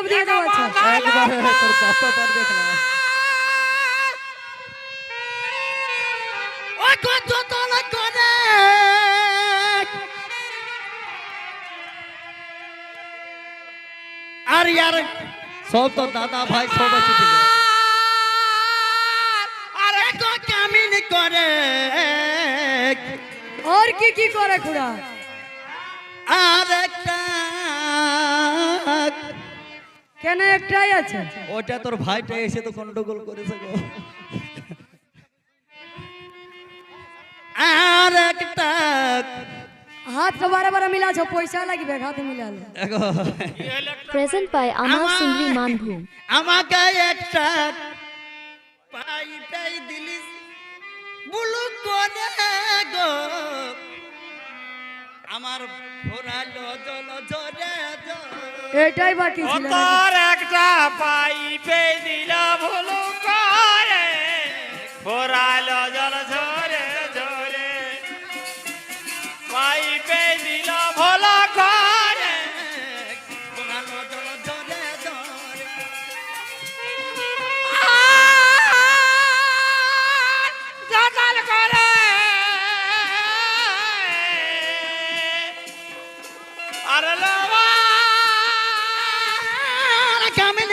সব দিয়ে দেবো আচ্ছা। একবারে তোর বাপ্পা পারবে না। ও কত তলা করে। আর ইয়ার সব তো দাদা ভাই সব আছে আরে কো কামিন করে। আর কি কি করে খুড়া আর কেন একটাই আছে? ওটা তোর ভাইটা এসে তো গন্ডগোল করেছে গো। আর একটা হাত তো বারে বারে মিলাছো পয়সা লাগবে হাতে মিলালে। দেখো। Present by Amar Amar. Sundri আমাকে একটা পাই পাই দিলিস বুলু করে গো? আমার ভোরালো জল জল এটাই বাকি ছিল তোর একটা পাইপে দিল ভুলু করে ফোরালো জল ঝরে ঝরে। পাইপে দিল ভুল করে ঝরে করে। আর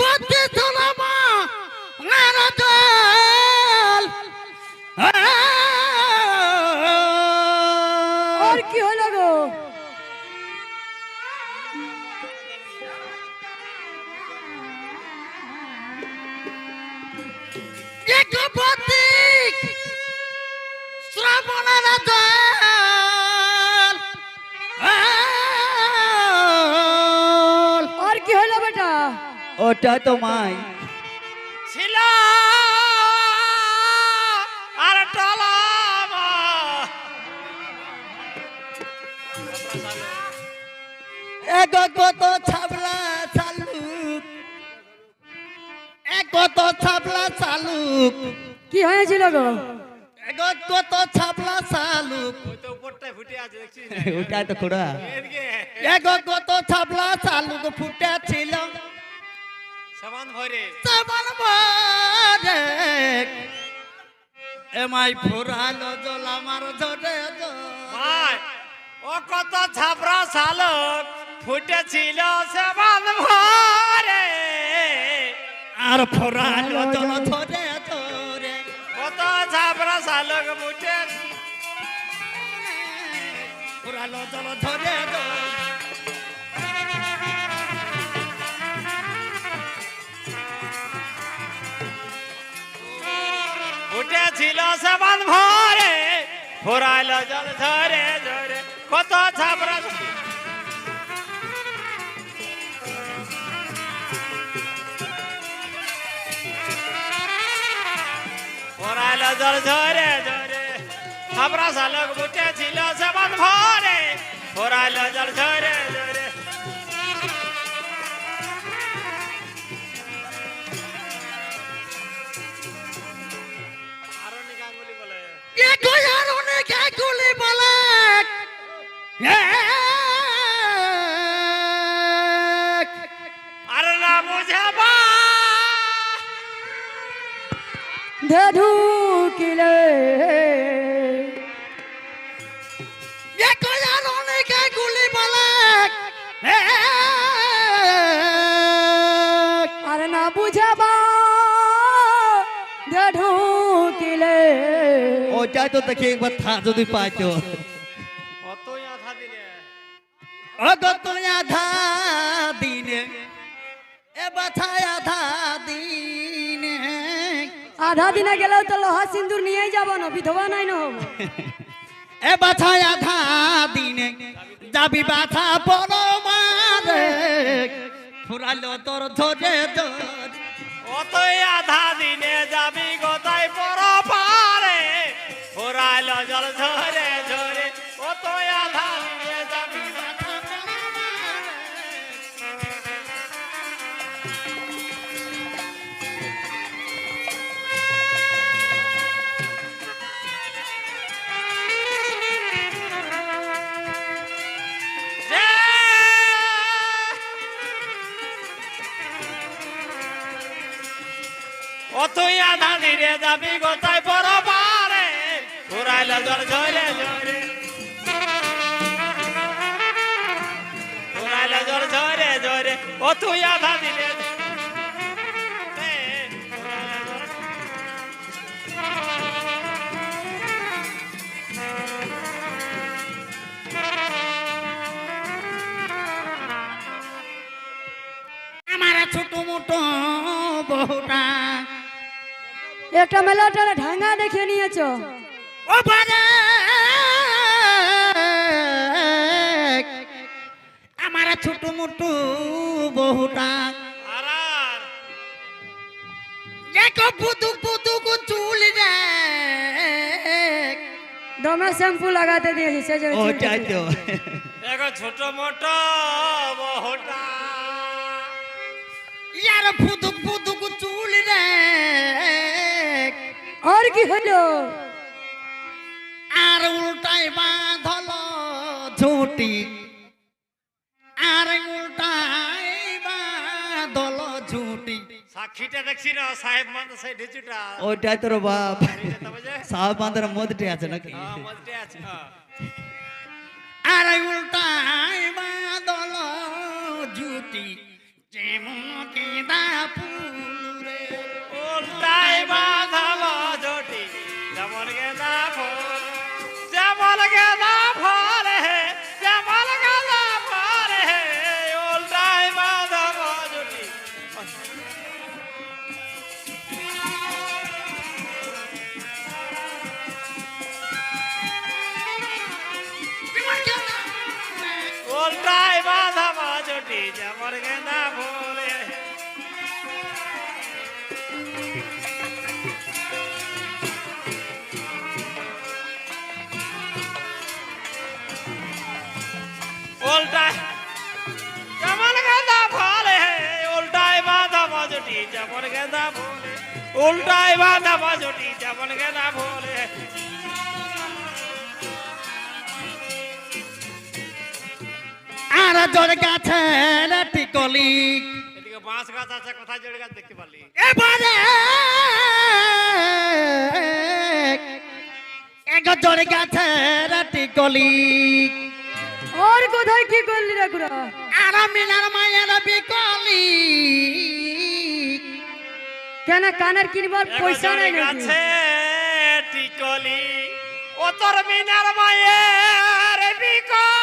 কপতে তোলামা আর কি হলো গো? কে কপতে শ্রাবণের জল ওটা তো মাই ছিল আর এক কত ছাবলা চালুক। এক কত ছাবলা চালুক। কি হয়েছিল গো? এক কত ছাবলা চালুক। তো উপরটায় ফুটে আছে দেখছিস? ওটা তো খোড়া। এক কত ছাবলা চালুক ফুটেছিল। সাবান ভরে। সাবান ভরে। এমাই ফুরালো জল আমার ঝরে ভাই ও কত ছাপরা শালক ফুটেছিল সাবান ভরে। আর ফুরালো জল ঝরে ঝরে কত ছাপরা শালক ফুটে ফুরালো জল ঝরে ঝরে সাবান ভরে ফুরাইল জল ধরে ধরে কত ছাপরা ফুরাইল জল ধরে ধরে ছাপরা শালক ফুটেছিল সাবান ভরে ফুরাইল জল ধরে ধরে বলে আর না বুঝাবা। ঢুকিলে। কে গুলি বলে আর না বুঝাবা ওটাই তো দেখি একবার থা যদি পাইতো। আধা অগত আধা দিনে এ বাছায় আধা দিনে। আধা দিনে গেলেও তো লোহা সিন্দুর নিয়েই যাব না বিধবা নাই না হব। এ বাছা আধা দিনে যাবি বাথা বড় মারে ফুরালো তোর ধরে ধরে। অতই আধা দিনে যাবি পর পারে অতই বহুটা একটা মেলাটারে ঢাঙ্গা দেখে নিয়েছো। ও আমার ছোট মোটো বহুটা আরার। দেখো পুতুক পুতুক চুল রে। দমে শ্যাম্পু লাগাতে দিয়েছি সে যে ওটাই তো। দেখো ছোট মোটো বহুটা ইয়ার পুতুক পুতুক আর কি হলো? আর উল্টাই বাঁধল ঝুটি। আর উল্টাই বাঁধল ঝুটি। সাক্ষীটা দেখছি না সাহেব মানে সেই ঢিচুটা ওটাই তোর বাপ। সাহেব বাঁধার মধ্যে আছে নাকি? হ্যাঁ, মধ্যে আছে। আর উল্টাই বাঁধল ঝুটি। যেমন কেদা ফুল যেমন গেঁদা ফুল হে উল্টাই যেমন গেঁদা ফল হে উল্টাই বাঁধা বাজটি যেমন গেঁদা ফুল হে। উল্টাই বাঁধা বাজটি যেমন গেঁদা ফুল আর জোর গাছে টিকলি এদিকে বাঁশ গাছ আছে কোথায় জড়ে গাছ দেখতে পারলি? এবারে এক জোর টিকলি আর কোথায় কি করলি রে গুড়া আর মিনার মায়ের বিকলি। কেন কানের কিনবার পয়সা নাই নাকি? গাছে টিকলি ও তোর মিনার মায়ের বিকলি।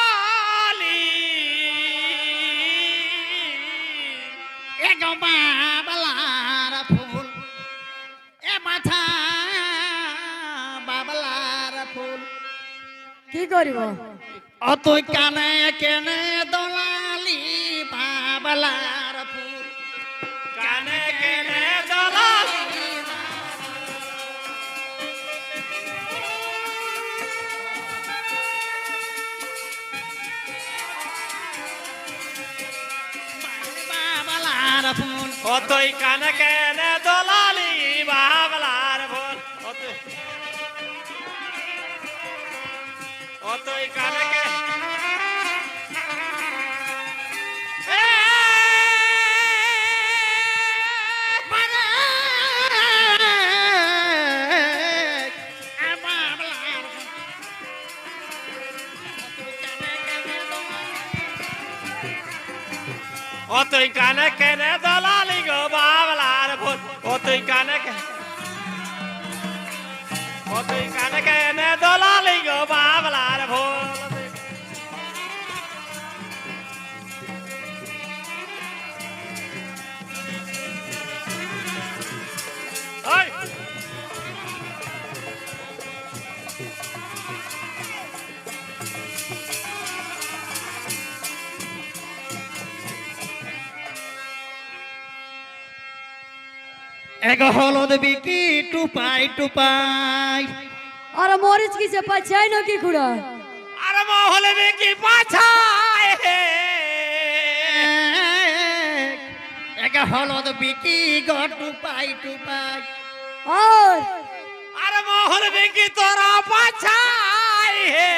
কি করিব? তুই কানে কেনে দলালি বাবলার ফুল। কানে কেনে দলালি বাবলার ফুল। অতই কানে কেনে দলালি অতই কানে ও তুই কানে কেনে দলালি গো বাবলার ভোল অতই কানে কে? অতই কানে কেনে এক হলদ বিকি টুপাই টুপাই। আর মরিচ কিসে পাচ্ছাই নাকি খুড়া আরে মহলে বেকি পাছায়। এক হলদ বিকি গ টুপাই টুপাই। আর? আরে মহলে বেকি তোরা পাছায়। হে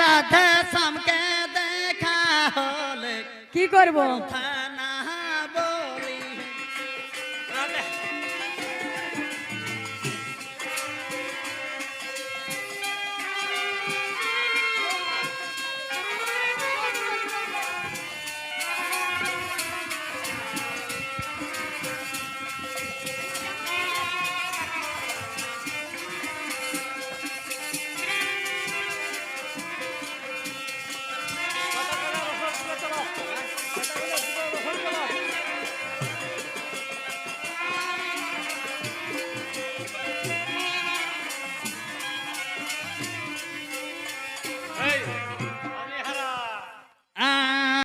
রাধে শ্যামকে দেখা হলে কি করব?